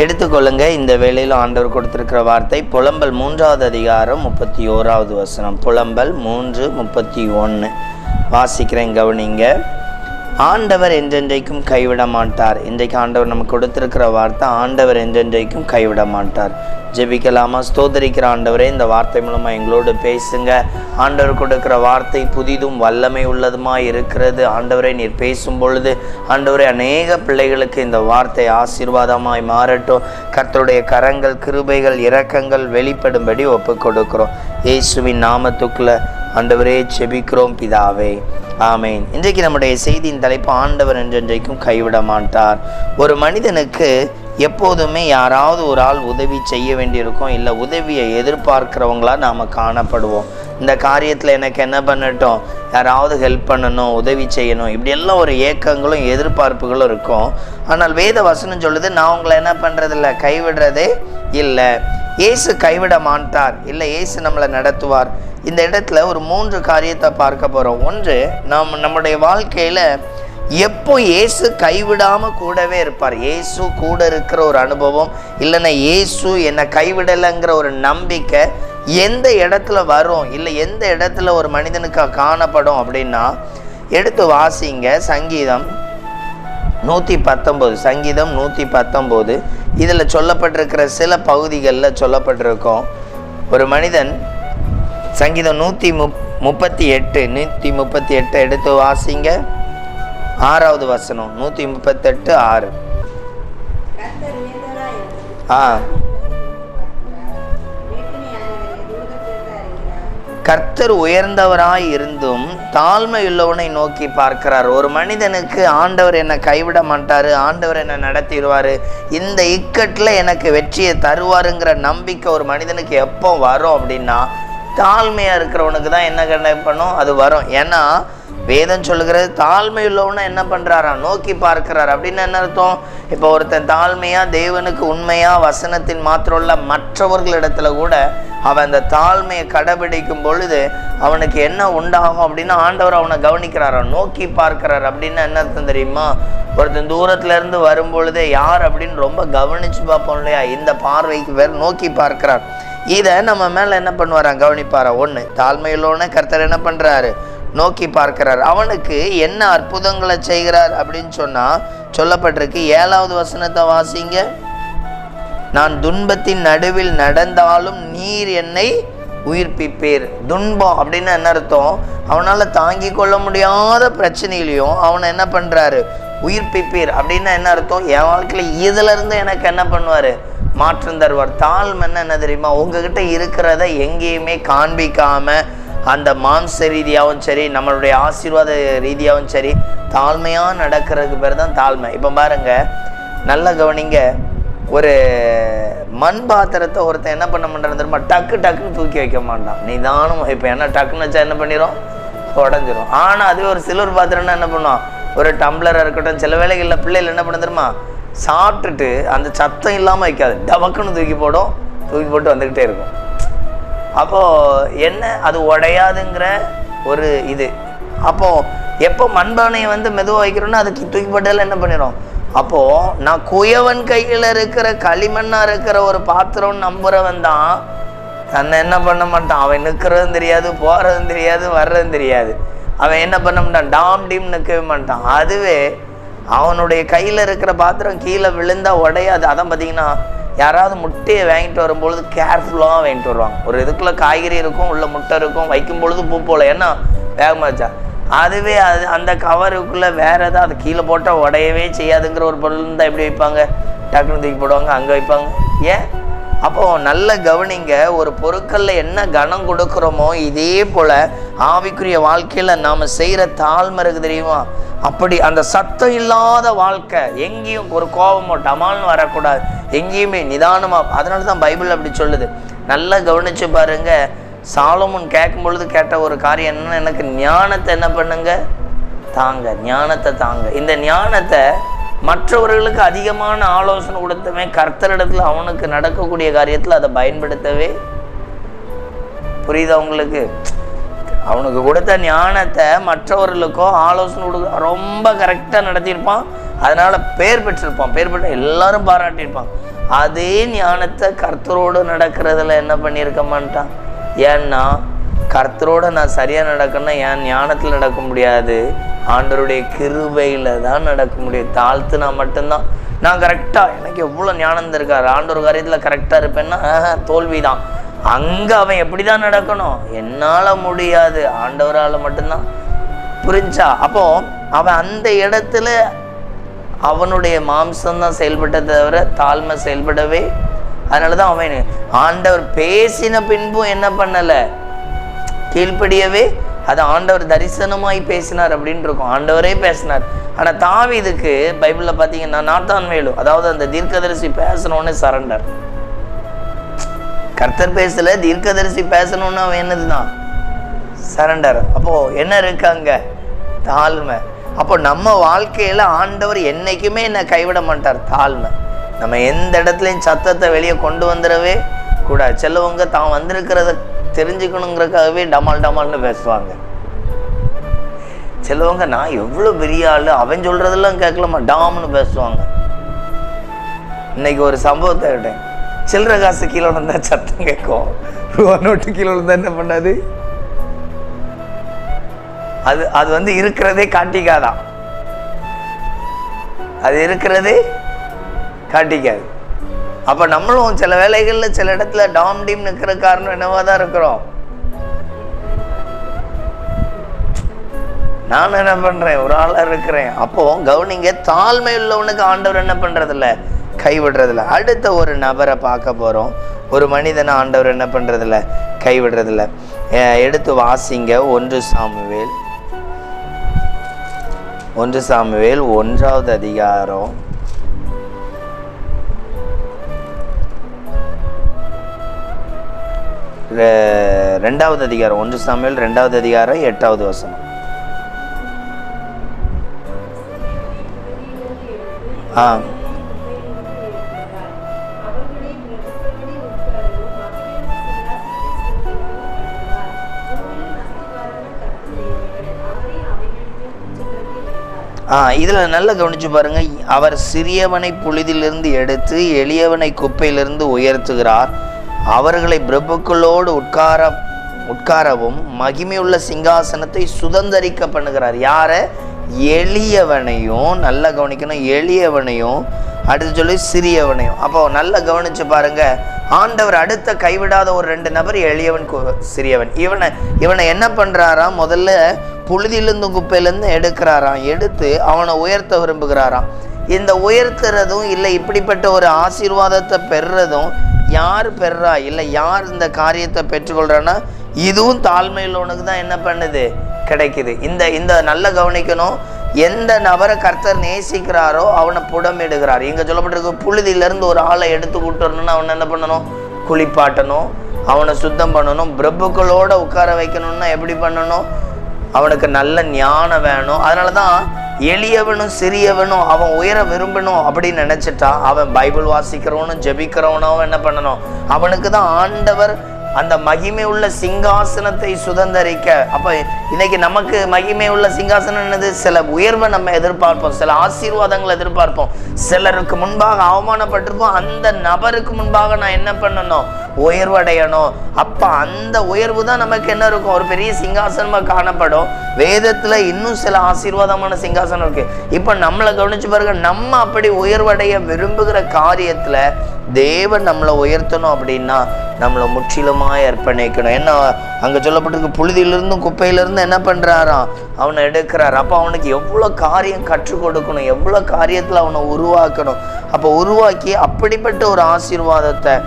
எடுத்துக்கொள்ளுங்க. இந்த வேளையில் ஆண்டவர் கொடுத்திருக்கிற வார்த்தை புலம்பல் மூன்றாவது அதிகாரம் முப்பத்தி ஓராவது வசனம். புலம்பல் மூன்று முப்பத்தி ஒன்று. வாசிக்கிறேன் கவனிங்க. ஆண்டவர் என்றென்றைக்கும் கைவிட மாட்டார் இன்றைக்கு ஆண்டவர் நமக்கு கொடுத்திருக்கிற வார்த்தை ஆண்டவர் என்றென்றைக்கும் கைவிட மாட்டார் ஜெபிக்கலாமா? ஸ்தோதரிக்கிற ஆண்டவரே இந்த வார்த்தை மூலமாக எங்களோடு பேசுங்க. ஆண்டவர் கொடுக்கிற வார்த்தை புதிதும் வல்லமை உள்ளதுமாக இருக்கிறது. ஆண்டவரை நீர் பேசும் பொழுது ஆண்டவரை அநேக பிள்ளைகளுக்கு இந்த வார்த்தை ஆசீர்வாதமாய் மாறட்டும். கர்த்தருடைய கரங்கள் கிருபைகள் இரக்கங்கள் வெளிப்படும்படி ஒப்பு கொடுக்கிறோம் இயேசுவின் நாமத்துக்குள்ள ஆண்டவரே செபிக்கிறோம் பிதாவே. ஆமேன். இன்றைக்கு நம்முடைய செய்தியின் தலைப்பு ஆண்டவர் என்றென்றைக்கும் கைவிட மாட்டார் ஒரு மனிதனுக்கு எப்போதுமே யாராவது ஒரு ஆள் உதவி செய்ய வேண்டியிருக்கும் இல்லை உதவியை எதிர்பார்க்கிறவங்களா நாம் காணப்படுவோம். இந்த காரியத்தில் எனக்கு என்ன பண்ணட்டும்? யாராவது ஹெல்ப் பண்ணணும் உதவி செய்யணும் இப்படியெல்லாம் ஒரு ஏக்கங்களும் எதிர்பார்ப்புகளும் இருக்கும். ஆனால் வேத வசனம் சொல்லுது நான் உங்களை என்ன பண்ணுறதில்ல கைவிடுறதே இல்லை. இயேசு கைவிட மாட்டார். இல்லை இயேசு நம்மளை நடத்துவார். இந்த இடத்துல ஒரு மூன்று காரியத்தை பார்க்க போகிறோம் ஒன்று நாம் நம்முடைய வாழ்க்கையில் எப்போ இயேசு கைவிடாமல் கூடவே இருப்பார்? இயேசு கூட இருக்கிற ஒரு அனுபவம் இல்லைன்னா இயேசு என்னை கைவிடலைங்கிற ஒரு நம்பிக்கை எந்த இடத்துல வரும்? இல்லை எந்த இடத்துல ஒரு மனிதனுக்கு காணப்படும் அப்படின்னா எடுத்து வாசிங்க. சங்கீதம் நூற்றி பத்தொம்போது. சங்கீதம் நூற்றி பத்தொம்போது. இதில் சொல்லப்பட்டிருக்கிற சில பகுதிகளில் சொல்லப்பட்டிருக்கும். ஒரு மனிதன் சங்கீதம் நூற்றி முப் முப்பத்தி எட்டு நூற்றி முப்பத்தி எட்டு எடுத்து வாசிங்க. ஆறாவது வசனம் நூற்றி முப்பத்தெட்டு ஆறு. ஆ. கர்த்தர் உயர்ந்தவராய் இருந்தும் தாழ்மையுள்ளவனை நோக்கி பார்க்கிறார். ஒரு மனிதனுக்கு ஆண்டவர் என்னை கைவிட மாட்டார் ஆண்டவர் என்னை நடத்திடுவார். இந்த இக்கட்டில் எனக்கு வெற்றியை தருவாருங்கிற நம்பிக்கை ஒரு மனிதனுக்கு எப்போ வரும் அப்படின்னா தாழ்மையாக இருக்கிறவனுக்கு தான் என்ன கண்ட பண்ணும்? அது வரும். ஏன்னா வேதம் சொல்லுகிறது தாழ்மை உள்ளவனை என்ன பண்ணுறாரா நோக்கி பார்க்கிறார். அப்படின்னு என்ன அர்த்தம்? இப்போ ஒருத்தன் தாழ்மையாக தேவனுக்கு உண்மையாக வசனத்தின் மாத்திரம் உள்ள மற்றவர்களிடத்துல கூட அவன் அந்த தாழ்மையை கடைபிடிக்கும் பொழுது அவனுக்கு என்ன உண்டாகும் அப்படின்னு ஆண்டவர் அவனை கவனிக்கிறாரா. நோக்கி பார்க்கிறார். அப்படின்னு என்ன அர்த்தம் தெரியுமா? ஒருத்தன் தூரத்துல இருந்து வரும் பொழுதே யார் அப்படின்னு ரொம்ப கவனிச்சு பார்ப்போம் இல்லையா? இந்த பார்வைக்கு வேறு நோக்கி பார்க்கிறார். இதை நம்ம மேலே என்ன பண்ணுவாரா? கவனிப்பாரா? ஒன்று தாழ்மையுள்ளவன கர்த்தர் என்ன பண்ணுறாரு நோக்கி பார்க்கிறார். அவனுக்கு என்ன அற்புதங்களை செய்கிறார் அப்படின்னு சொன்னால் சொல்லப்பட்டிருக்கு ஏழாவது வசனத்தை வாசிங்க. நான் துன்பத்தின் நடுவில் நடந்தாலும் நீர் என்னை உயிர்ப்பிப்பீர். துன்பம் அப்படின்னு என்ன அர்த்தம்? அவனால் தாங்கி கொள்ள முடியாத பிரச்சனையிலையும் அவனை என்ன பண்ணுறாரு உயிர்ப்பிப்பீர் அப்படின்னா என்ன அர்த்தம்? என் வாழ்க்கையில் இதிலிருந்து எனக்கு என்ன பண்ணுவார்? மாற்றம் தருவார். தாழ்மைன்னா என்ன தெரியுமா? உங்ககிட்ட இருக்கிறத எங்கேயுமே காண்பிக்காமல் அந்த மாம்ச ரீதியாகவும் சரி நம்மளுடைய ஆசீர்வாத ரீதியாகவும் சரி தாழ்மையாக நடக்கிறதுக்கு பேர் தான் தாழ்மை. இப்போ பாருங்க நல்லா கவனிங்க ஒரு மண் பாத்திரத்தை ஒருத்தன் என்ன பண்ண மாட்டான் தெரியுமா? டக்கு டக்குன்னு தூக்கி வைக்க மாட்டான். நிதானம் இப்போ என்ன டக்குன்னு வச்சா என்ன பண்ணிடும் உடஞ்சிரும். ஆனால் அதுவே ஒரு சில்வர் பாத்திரம்னா என்ன பண்ணுவான்? ஒரு டம்ளராக இருக்கட்டும் சில வேளைகளில் பிள்ளைகள் என்ன பண்ண தெரியுமா? சாப்பிட்டுட்டு அந்த சத்தம் இல்லாமல் வைக்காது. டபக்குன்னு தூக்கி போடும் தூக்கி போட்டு வந்துக்கிட்டே இருக்கும். அப்போது என்ன? அது உடையாதுங்கிற ஒரு இது. அப்போது எப்போ மண்பானையை வந்து மெதுவாக வைக்கிறோன்னா அதுக்கு தூக்கி என்ன பண்ணிடும் அப்போது நான் குயவன் கையில் இருக்கிற களிமண்ணாக இருக்கிற ஒரு பாத்திரம் நம்புறவன் தான் தன்னை என்ன பண்ண மாட்டான். அவன் நிற்கிறதும் தெரியாது போகிறதும் தெரியாது வர்றதும் தெரியாது. அவன் என்ன பண்ண மாட்டான்? டாம் டீம் நிற்கவே மாட்டான். அதுவே அவனுடைய கையில் இருக்கிற பாத்திரம் கீழே விழுந்தா உடையாது. அதான் பார்த்தீங்கன்னா யாராவது முட்டையை வாங்கிட்டு வரும்பொழுது கேர்ஃபுல்லாக வாங்கிட்டு வருவாங்க. ஒரு இதுக்குள்ளே காய்கறி இருக்கும் உள்ள முட்டை இருக்கும் வைக்கும் பொழுது பூ போகல ஏன்னா வேகமாக வச்சா அதுவே அது அந்த கவருக்குள்ளே வேறு ஏதாவது அது கீழே போட்டால் உடையவே செய்யாதுங்கிற ஒரு பொருள் இருந்தால் எப்படி வைப்பாங்க? டக்குன்னு தூக்கி போடுவாங்க அங்கே வைப்பாங்க. ஏன்? அப்போ நல்ல கவனிங்க ஒரு பொருட்களில் என்ன கனம் கொடுக்குறோமோ இதே போல் ஆவிக்குரிய வாழ்க்கையில் நாம் செய்கிற தாழ்மை இருக்கு தெரியுமா? அப்படி அந்த சத்தம் இல்லாத வாழ்க்கை எங்கேயும் ஒரு கோபமோ டமால்னு வரக்கூடாது. எங்கேயுமே நிதானமாக அதனால தான் பைபிள் அப்படி சொல்லுது. நல்லா கவனித்து பாருங்க சாலமுன் கேட்கும் பொழுது கேட்ட ஒரு காரியம் என்னன்னா எனக்கு ஞானத்தை என்ன பண்ணுங்க? தாங்க ஞானத்தை தாங்க. இந்த ஞானத்தை மற்றவர்களுக்கு அதிகமான ஆலோசனை கொடுத்தவன் கர்த்தரிடத்தில் அவனுக்கு நடக்கக்கூடிய காரியத்தில் அதை பயன்படுத்தவே புரியுதா உங்களுக்கு? அவனுக்கு கொடுத்த ஞானத்தை மற்றவர்களுக்கும் ஆலோசனை கொடுக்க ரொம்ப கரெக்டாக நடத்தியிருப்பான். அதனால் பேர் பெற்றிருப்பான். பேர் பெற்ற எல்லாரும் பாராட்டியிருப்பான். அதே ஞானத்தை கர்த்தரோடு நடக்கிறதுல என்ன பண்ணியிருக்க மாட்டான் ஏன்னா கர்த்தரோட நான் சரியாக நடக்கணும்னா என் ஞானத்தில் நடக்க முடியாது. ஆண்டவருடைய கிருபையில் தான் நடக்க முடியும். தாழ்த்துனா மட்டும்தான். நான் கரெக்டாக எனக்கு எவ்வளோ ஞானம் இருக்காரு ஆண்டவர் காரியத்தில் கரெக்டாக இருப்பேன்னா தோல்வி தான் அங்க அவன் எப்படி தான் நடக்கணும்? என்னால முடியாது. ஆண்டவரால மட்டும்தான். புரிஞ்சா? அப்போ அவன் அந்த இடத்துல அவனுடைய மாம்சம் தான் செயல்பட்டதை தவிர தாழ்மை செயல்படவே அதனால தான் அவன் ஆண்டவர் பேசின பின்பும் என்ன பண்ணல? கீழ்ப்படியவே அது ஆண்டவர் தரிசனமாய் பேசினார் அப்படின்னு இருக்கும். ஆண்டவரே பேசினார். ஆனா தாவீதுக்கு பைபிள்ல பார்த்தீங்கன்னா நாத்தான் வேலு அதாவது அந்த தீர்க்கதரிசி பேசணும்னு சரண்டர். கர்த்தர் பேசல தீர்க்கதரிசி பேசணும்னு அவன் என்னதுதான்? சரண்டர் அப்போ என்ன இருக்கு அங்க? தாழ்மை. அப்போ நம்ம வாழ்க்கையில ஆண்டவர் என்னைக்குமே என்னை கைவிட மாட்டார். தாழ்மை. நம்ம எந்த இடத்துலையும் சத்தத்தை வெளியே கொண்டு வந்துடவே கூடாது. சிலவங்க தான் வந்திருக்கிறத தெரிஞ்சுக்கணுங்கிறதுக்காகவே டமால் டமால்னு பேசுவாங்க. சிலவங்க நான் எவ்வளோ பெரிய ஆளு? அவன் சொல்றதெல்லாம் கேட்கலாமா டாம்னு பேசுவாங்க. இன்னைக்கு ஒரு சம்பவத்தை கேட்டேன். சில்லற காசு கீழே விழுந்தா சத்தம் கேட்கும். ரூபா நோட்டு கீழே விழுந்தா என்ன பண்ணாது? அது அது வந்து இருக்கிறதே காட்டிக்காதான் அது இருக்கிறதே காட்டிக்காது. அப்ப நம்மளும் சில வேலைகள்ல சில இடத்துல டாம் டீம் நிக்கிற காரணம் என்னவா தான் இருக்கிறோம்? நான் என்ன பண்றேன்? ஒரு ஆளா இருக்கிறேன். அப்போ கவுனிங்க தாழ்மை உள்ளவனுக்கு ஆண்டவர் என்ன பண்ணுறதில்ல கைவிடுறதில்ல. அடுத்த ஒரு நபரை பார்க்க போகிறோம் ஒரு மனிதனை ஆண்டவர் என்ன பண்ணுறதில்ல கைவிடுறதில்ல. எடுத்து வாசிங்க. ஒன்று சாமுவேல். ஒன்று சாமுவேல் ஒன்றாவது அதிகாரம். ரெண்டாவது அதிகாரம். ஒன்று சாமியல் ரெண்டாவது அதிகாரம் எட்டாவது வசனம். ஆ. இதில் நல்லா கவனிச்சு பாருங்கள் அவர் சிறியவனை புழுதிலிருந்து எடுத்து எளியவனை குப்பையிலிருந்து உயர்த்துகிறார். அவர்களை பிரபுக்களோடு உட்கார உட்காரவும் மகிமையுள்ள சிங்காசனத்தை சுதந்தரிக்க பண்ணுகிறார். யாரை? எளியவனையும் நல்லா கவனிக்கணும் எளியவனையும் அடுத்து சொல்லி சிறியவனையும். அப்போ நல்லா கவனிச்சு பாருங்க. ஆண்டவர் அடுத்த கைவிடாத ஒரு ரெண்டு நபர் எளியவன் கு- சிறியவன். இவனை இவனை என்ன பண்ணுறாரா முதல்ல புழுதியிலிருந்து குப்பையிலேருந்து எடுக்கிறாராம். எடுத்து அவனை உயர்த்த விரும்புகிறாராம். இந்த உயர்த்துறதும் இல்லை இப்படிப்பட்ட ஒரு ஆசீர்வாதத்தை பெறுறதும் யார் பெறா இல்லை யார் இந்த காரியத்தை பெற்றுக்கொள்கிறான்னா இதுவும் தாழ்மையுள்ளவனுக்கு தான் என்ன பண்ணுது? கிடைக்குது. இந்த இந்த நல்ல கவனிக்கணும். எந்த நபரை கர்த்தர் நேசிக்கிறாரோ அவனை புடமிடுகிறார். இங்கே சொல்லப்பட்டிருக்க புழுதியிலேருந்து ஒரு ஆளை எடுத்து கூட்டு அவனை என்ன பண்ணணும்? குளிப்பாட்டணும். அவனை சுத்தம் பண்ணணும். பிரபுக்களோட உட்கார வைக்கணும்னா எப்படி பண்ணணும்? அவனுக்கு நல்ல ஞானம் வேணும். அதனால தான் எளியவனும் சிறியவனும் அவன் உயர விரும்பணும் அப்படின்னு நினச்சிட்டா அவன் பைபிள் வாசிக்கிறவனும் ஜெபிக்கிறவனும் என்ன பண்ணணும்? அவனுக்கு தான் ஆண்டவர் அந்த மகிமை உள்ள சிங்காசனத்தை சுதந்தரிக்க. அப்ப இன்னைக்கு நமக்கு மகிமை உள்ள சிங்காசனம் என்னது? சில உயர்வை நம்ம எதிர்பார்ப்போம் சில ஆசீர்வாதங்களை எதிர்பார்ப்போம். சிலருக்கு முன்பாக அவமானப்பட்டிருப்போம் அந்த நபருக்கு முன்பாக நான் என்ன பண்ணணும்? உயர்வடையணும். அப்ப அந்த உயர்வு தான் நமக்கு என்ன இருக்கும்? ஒரு பெரிய சிங்காசனமா காணப்படும். வேதத்துல இன்னும் சில ஆசீர்வாதமான சிங்காசனம் இருக்கு. இப்ப நம்மளை கவனிச்சு பாருங்க நம்ம அப்படி உயர்வடைய விரும்புகிற காரியத்துல தேவன் நம்மளை உயர்த்தணும் அப்படின்னா நம்மளை முற்றிலுமாய் அர்ப்பணிக்கணும். என்ன அங்கே சொல்லப்பட்டிருக்கு புழுதியிலிருந்தும் குப்பையிலிருந்து என்ன பண்ணுறாராம் அவனை எடுக்கிறார். அப்போ அவனுக்கு எவ்வளோ காரியம் கற்றுக் கொடுக்கணும் எவ்வளோ காரியத்தில் அவனை உருவாக்கணும். அப்போ உருவாக்கி அப்படிப்பட்ட ஒரு ஆசீர்வாதத்தை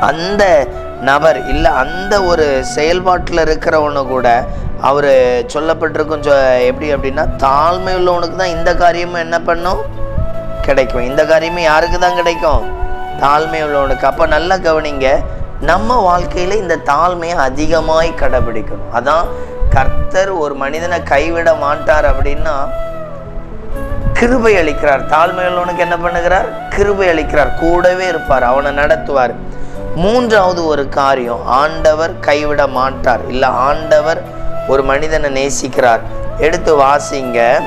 அந்த நபர் இல்லை அந்த ஒரு செயல்பாட்டில் இருக்கிறவனு கூட அவர் சொல்லப்பட்டிருக்கும் சொ- எப்படி அப்படின்னா தாழ்மை உள்ளவனுக்கு தான் இந்த காரியமும் என்ன பண்ணும்? கிடைக்கும். இந்த காரியமும் யாருக்கு தான் கிடைக்கும்? தாழ்மை உள்ளவனுக்கு அப்போ நல்லா கவனிங்க நம்ம வாழ்க்கையில் இந்த தாழ்மையை அதிகமாய் கடைபிடிக்கணும். அதான் கர்த்தர் ஒரு மனிதனை கைவிட மாட்டார் அப்படின்னா கிருபை அளிக்கிறார். தாழ்மை உள்ளவனுக்கு என்ன பண்ணுகிறார்? கிருபை அளிக்கிறார். கூடவே இருப்பார் அவனை நடத்துவார். மூன்றாவது ஒரு காரியம் ஆண்டவர் கைவிட மாட்டார். இல்லை ஆண்டவர் ஒரு மனிதனை நேசிக்கிறார். எடுத்து வாசிங்க.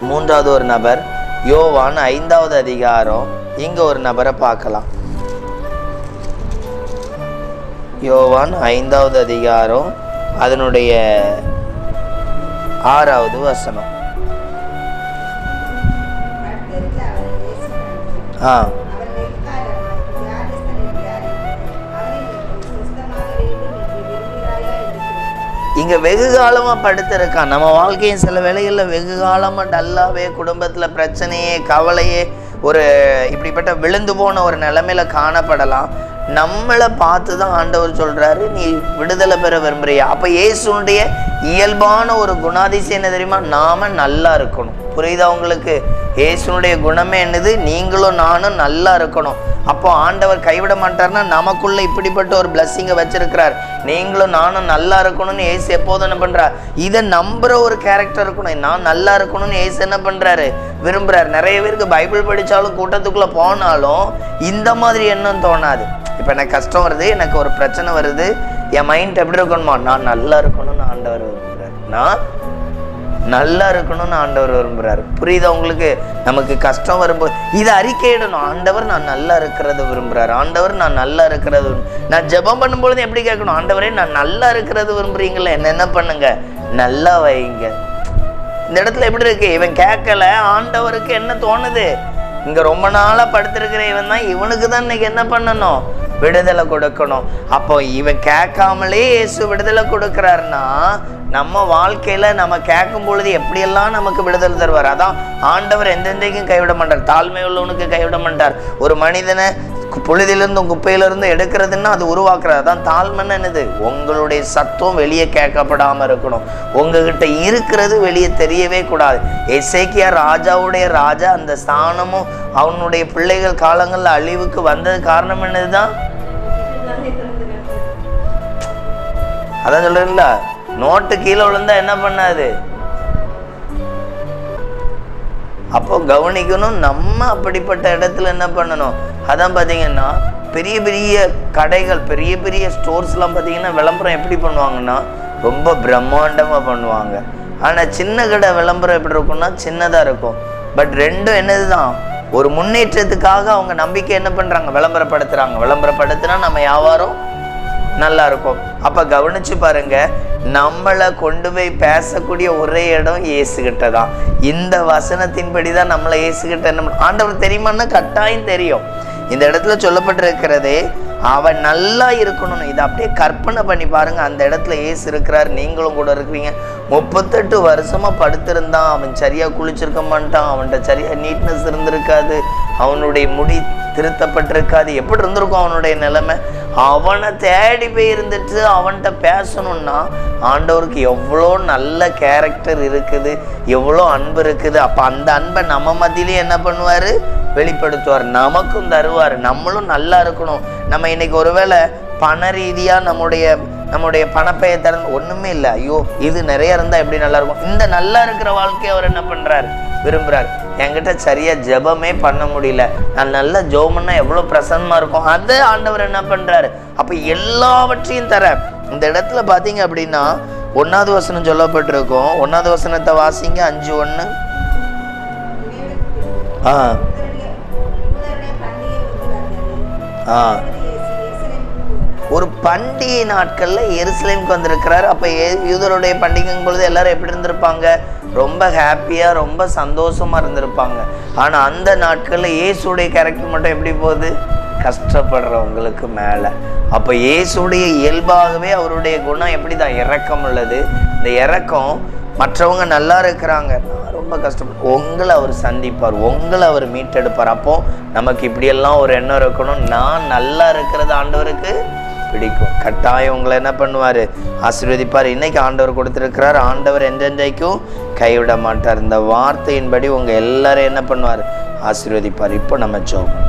மூன்றாவது ஒரு நபர் யோவான் ஐந்தாவது அதிகாரம் இங்க ஒரு நபரை பார்க்கலாம். யோவான் ஐந்தாவது அதிகாரம் அதனுடைய ஆறாவது வசனம். ஆ. இங்கே இங்க வெகு காலமா படுத்திருக்கான். நம்ம வாழ்க்கையின் சில வேலைகளில் வெகு காலமா டல்லாவே குடும்பத்துல பிரச்சனையே கவலையே ஒரு இப்படிப்பட்ட விழுந்து போன ஒரு நிலைமையில காணப்படலாம். நம்மளை பார்த்து தான் ஆண்டவர் சொல்றாரு நீ விடுதலை பெற விரும்புறியா? அப்ப இயேசுடைய இயல்பான ஒரு குணாதிசயம் என்ன தெரியுமா? நாம நல்லா இருக்கணும். புரியுதா உங்களுக்கு? இயேசுனுடைய குணமே என்னது? நீங்களும் நானும் நல்லா இருக்கணும். அப்போ ஆண்டவர் கைவிட மாட்டார்னா நமக்குள்ள இப்படிப்பட்ட ஒரு பிளஸ்ஸிங்கை வச்சிருக்கிறார். நீங்களும் நானும் நல்லா இருக்கணும்னு ஏசு எப்போதும் என்ன பண்றார்? இதை நம்புற ஒரு கேரக்டர் இருக்கணும். நான் நல்லா இருக்கணும்னு ஏசு என்ன பண்றாரு? விரும்புறாரு. நிறைய பேருக்கு பைபிள் படித்தாலும் கூட்டத்துக்குள்ள போனாலும் இந்த மாதிரி எண்ணம் தோணாது. இப்போ எனக்கு கஷ்டம் வருது எனக்கு ஒரு பிரச்சனை வருது. என் மைண்ட் எப்படி இருக்கணுமா நான் நல்லா இருக்கணும்னு ஆண்டவர் விரும்புறாரு. நான் நல்லா இருக்கணும்னு ஆண்டவர் விரும்புகிறாரு புரியுதா உங்களுக்கு? நமக்கு கஷ்டம் வரும்போது இதை அறிக்கையிடணும். ஆண்டவர் நான் நல்லா இருக்கிறத விரும்புகிறாரு ஆண்டவர் நான் நல்லா இருக்கிறது நான் ஜெபம் பண்ணும்பொழுது எப்படி கேட்கணும்? ஆண்டவரே நான் நல்லா இருக்கிறது விரும்புறீங்களே என்ன என்ன பண்ணுங்க? நல்லா வைங்க. இந்த இடத்துல எப்படி இருக்கு? இவன் கேட்கல. ஆண்டவருக்கு என்ன தோணுது? இங்க ரொம்ப நாளா படுத்திருக்கிற இவன் தான் இவனுக்கு தான் இன்னைக்கு என்ன பண்ணணும்? விடுதலை கொடுக்கணும். அப்போ இவன் கேட்காமலே இயேசு விடுதலை கொடுக்குறாருன்னா நம்ம வாழ்க்கையில் நம்ம கேட்கும் பொழுது எப்படியெல்லாம் நமக்கு விடுதலை தருவார்? அதான் ஆண்டவர் எந்தெந்தைக்கும் கைவிட மாட்டார். தாழ்மை உள்ளவனுக்கு கைவிட மாட்டார். ஒரு மனிதனை பொழுதிலிருந்தும் குப்பையிலிருந்து குப்பையிலிருந்தும் எடுக்கிறதுன்னா அது உருவாக்குறது. அதான் தாழ்மைன்னு என்னது? உங்களுடைய சத்தம் வெளியே கேட்கப்படாமல் இருக்கணும். உங்ககிட்ட இருக்கிறது வெளியே தெரியவே கூடாது. எசேக்கியா ராஜாவுடைய ராஜா அந்த ஸ்தானமும் அவனுடைய பிள்ளைகள் காலங்களில் அழிவுக்கு வந்தது காரணம் என்னதுதான்? அதான் சொல்றேன்ல நோட்டு கீழே விழுந்தா என்ன பண்ணாது? அப்போ கவனிக்கணும் நம்ம அப்படிப்பட்ட இடத்துல என்ன பண்ணணும்? அதான் பார்த்தீங்கன்னா பெரிய பெரிய கடைகள் பெரிய பெரிய ஸ்டோர்ஸ்லாம் பார்த்தீங்கன்னா விளம்பரம் எப்படி பண்ணுவாங்கன்னா ரொம்ப பிரம்மாண்டமாக பண்ணுவாங்க. ஆனால் சின்ன கடை விளம்பரம் எப்படி இருக்கும்னா சின்னதாக இருக்கும். பட் ரெண்டும் என்னது தான் ஒரு முன்னேற்றத்துக்காக அவங்க நம்பிக்கை என்ன பண்ணுறாங்க விளம்பரப்படுத்துகிறாங்க விளம்பரப்படுத்தினா நம்ம வியாபாரம் நல்லா இருக்கும் அப்ப கவனிச்சு பாருங்க நம்மளை கொண்டு போய் பேசக்கூடிய ஒரே இடம் இயேசுகிட்ட தான் இந்த வசனத்தின்படி தான் நம்மளை இயேசுகிட்ட என்ன ஆண்டவர் தெரியுமான்னா கட்டாயம் தெரியும். இந்த இடத்துல சொல்லப்பட்டிருக்கிறது அவன் நல்லா இருக்கணும்னு இதை அப்படியே கற்பனை பண்ணி பாருங்க அந்த இடத்துல ஏசு இருக்கிறார் நீங்களும் கூட இருக்கிறீங்க. முப்பத்தெட்டு வருஷமா படுத்திருந்தான் அவன் சரியா குளிச்சிருக்க மாட்டான் அவன்கிட்ட சரியா நீட்னஸ் இருந்திருக்காது. அவனுடைய முடி திருத்தப்பட்டிருக்காது. எப்படி இருந்திருக்கும் அவனுடைய நிலைமை? அவனை தேடி போய் இருந்துட்டு அவன்கிட்ட பேசணும்னா ஆண்டவருக்கு எவ்வளோ நல்ல கேரக்டர் இருக்குது எவ்வளோ அன்பு இருக்குது. அப்போ அந்த அன்பை நம்ம மத்தியிலே என்ன பண்ணுவார்? வெளிப்படுத்துவார். நமக்கும் தருவார். நம்மளும் நல்லா இருக்கணும். நம்ம இன்னைக்கு ஒருவேளை பண ரீதியாக நம்முடைய நம்முடைய பணப்பையை திறந்து ஒன்றுமே இல்லை. ஐயோ இது நிறைய இருந்தால் எப்படி நல்லா இருக்கும்? இந்த நல்லா இருக்கிற வாழ்க்கையை அவர் என்ன பண்ணுறாரு விரும்புகிறார் என்கிட்ட சரியாக ஜெபமே பண்ண முடியல. நான் நல்லா ஜோமன்னா எவ்வளோ பிரசன்னமாக இருக்கும். அதை ஆண்டவர் என்ன பண்ணுறாரு அப்போ எல்லாவற்றையும் தரேன் இந்த இடத்துல பார்த்தீங்க அப்படின்னா ஒன்றாவது வசனம் சொல்லப்பட்டிருக்கும். ஒன்றாவது வசனத்தை வாசிங்க. அஞ்சு ஒன்று ஆ. ஆ. ஒரு பண்டிகை நாட்களில் எருசலேமுக்கு வந்திருக்கிறார். அப்போ ஏ- யூதருடைய பண்டிகைங்கும் பொழுது எல்லாரும் எப்படி இருந்திருப்பாங்க? ரொம்ப ஹாப்பியாக ரொம்ப சந்தோஷமாக இருந்திருப்பாங்க. ஆனால் அந்த நாட்களில் இயேசுடைய கேரக்டர் மட்டும் எப்படி போகுது? கஷ்டப்படுறவங்களுக்கு மேலே. அப்போ இயேசுடைய இயல்பாகவே அவருடைய குணம் எப்படி தான் இறக்கம் உள்ளது. இந்த இறக்கம் மற்றவங்க நல்லா இருக்கிறாங்க. ரொம்ப கஷ்டப்பட்டு உங்களை அவர் சந்திப்பார். உங்களை அவர் மீட்டெடுப்பார். அப்போ நமக்கு இப்படியெல்லாம் ஒரு எண்ணம் இருக்கணும். நான் நல்லா இருக்கிறது ஆண்டவருக்கு பிடிக்கும். கட்டாயம் உங்களை என்ன பண்ணுவார்? ஆசீர்வதிப்பார். இன்னைக்கு ஆண்டவர் கொடுத்துருக்கிறார் ஆண்டவர் என்றென்றைக்கும் கைவிட மாட்டார். இந்த வார்த்தையின்படி உங்கள் எல்லாரும் என்ன பண்ணுவார்? ஆசீர்வதிப்பார். இப்போ நம்ம ஜோம்